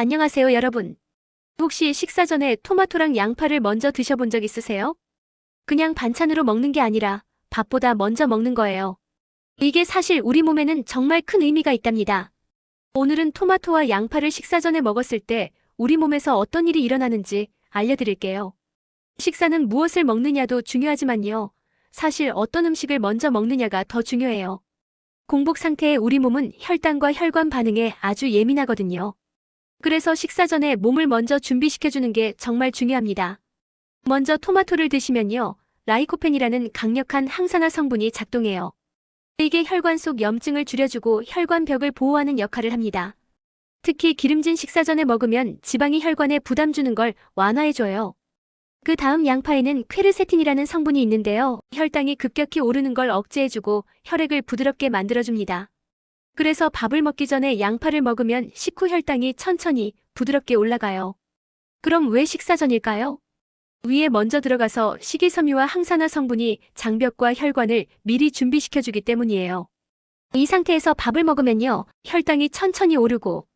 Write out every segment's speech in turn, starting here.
안녕하세요, 여러분. 혹시 식사 전에 토마토랑 양파를 먼저 드셔본 적 있으세요? 그냥 반찬으로 먹는 게 아니라 밥보다 먼저 먹는 거예요. 이게 사실 우리 몸에는 정말 큰 의미가 있답니다. 오늘은 토마토와 양파를 식사 전에 먹었을 때 우리 몸에서 어떤 일이 일어나는지 알려드릴게요. 식사는 무엇을 먹느냐도 중요하지만요. 사실 어떤 음식을 먼저 먹느냐가 더 중요해요. 공복 상태의 우리 몸은 혈당과 혈관 반응에 아주 예민하거든요. 그래서 식사 전에 몸을 먼저 준비시켜주는 게 정말 중요합니다. 먼저 토마토를 드시면요. 라이코펜이라는 강력한 항산화 성분이 작동해요. 이게 혈관 속 염증을 줄여주고 혈관벽을 보호하는 역할을 합니다. 특히 기름진 식사 전에 먹으면 지방이 혈관에 부담 주는 걸 완화해줘요. 그 다음 양파에는 퀘르세틴이라는 성분이 있는데요. 혈당이 급격히 오르는 걸 억제해주고 혈액을 부드럽게 만들어줍니다. 그래서 밥을 먹기 전에 양파를 먹으면 식후 혈당이 천천히 부드럽게 올라가요. 그럼 왜 식사 전일까요? 위에 먼저 들어가서 식이섬유와 항산화 성분이 장벽과 혈관을 미리 준비시켜주기 때문이에요. 이 상태에서 밥을 먹으면요, 혈당이 천천히 오르고,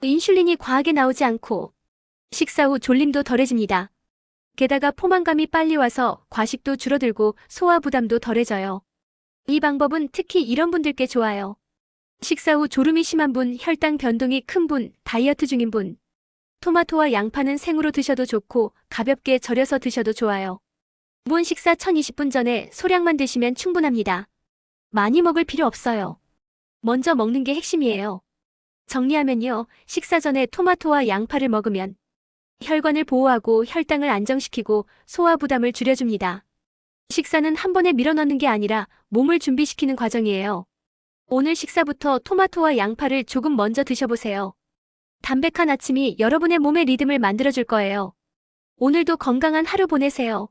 인슐린이 과하게 나오지 않고, 식사 후 졸림도 덜해집니다. 게다가 포만감이 빨리 와서 과식도 줄어들고 소화 부담도 덜해져요. 이 방법은 특히 이런 분들께 좋아요. 식사 후 졸음이 심한 분, 혈당 변동이 큰 분, 다이어트 중인 분. 토마토와 양파는 생으로 드셔도 좋고 가볍게 절여서 드셔도 좋아요. 문 식사 1020분 전에 소량만 드시면 충분합니다. 많이 먹을 필요 없어요. 먼저 먹는 게 핵심이에요. 정리하면요. 식사 전에 토마토와 양파를 먹으면 혈관을 보호하고 혈당을 안정시키고 소화 부담을 줄여줍니다. 식사는 한 번에 밀어넣는 게 아니라 몸을 준비시키는 과정이에요. 오늘 식사부터 토마토와 양파를 조금 먼저 드셔보세요. 담백한 아침이 여러분의 몸의 리듬을 만들어줄 거예요. 오늘도 건강한 하루 보내세요.